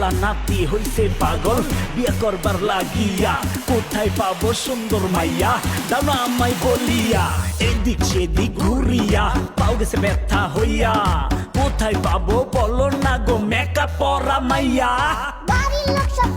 আল্লাহ নাতি হইছে পাগল, বিয়া করবার লাগিয়া কোথায় পাবো সুন্দর মাইয়া? দানা আমায় বলিয়া, এদিক সেদিক ঘুরিয়া, পাও গেছে ব্যথা হইয়া, কোথায় পাবো বলো না গো, মেকআপ পরা মাইয়া। বাড়ির লোক সব